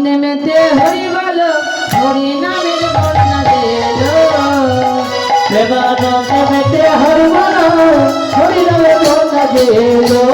প্রেমানন্দে মেতে হরি বলো, হরি নামের বন্যা দেলো। প্রেমানন্দে মেতে হরি বলো, হরি নামের বন্যা দেলো।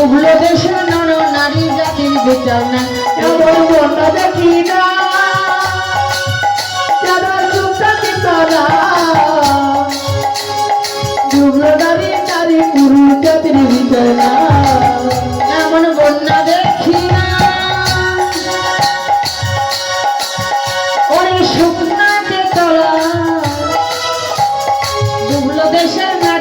ডুবলো দেশের নর নারী জাতির বিচার নাই এমন বন্যা দেখি না। যারা নারী নারী, পুরুষ জাতির ভিতর না এমন বন্যা দেখি না। ওরে শুকনাতে তলা। ডুবলো নারী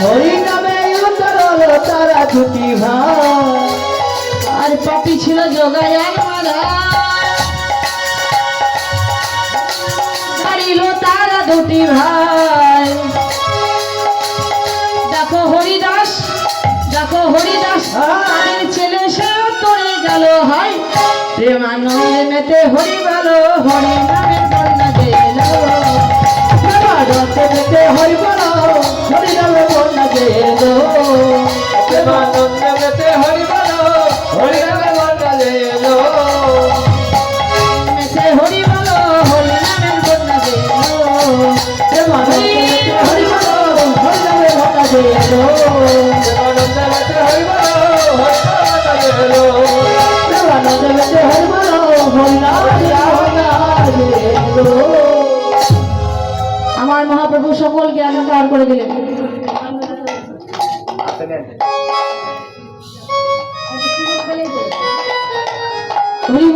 হরি নামে দুটি ভাই। আর পাপি ছিল ভাই। হরিদাস হরিদাস ছেলে সেও তরে গেল। হাই প্রেমানন্দে মেতে হরি বলো হরি নামে আমার মহাপ্রভু সকলকে অঙ্গীকার করে দিলেন। হরি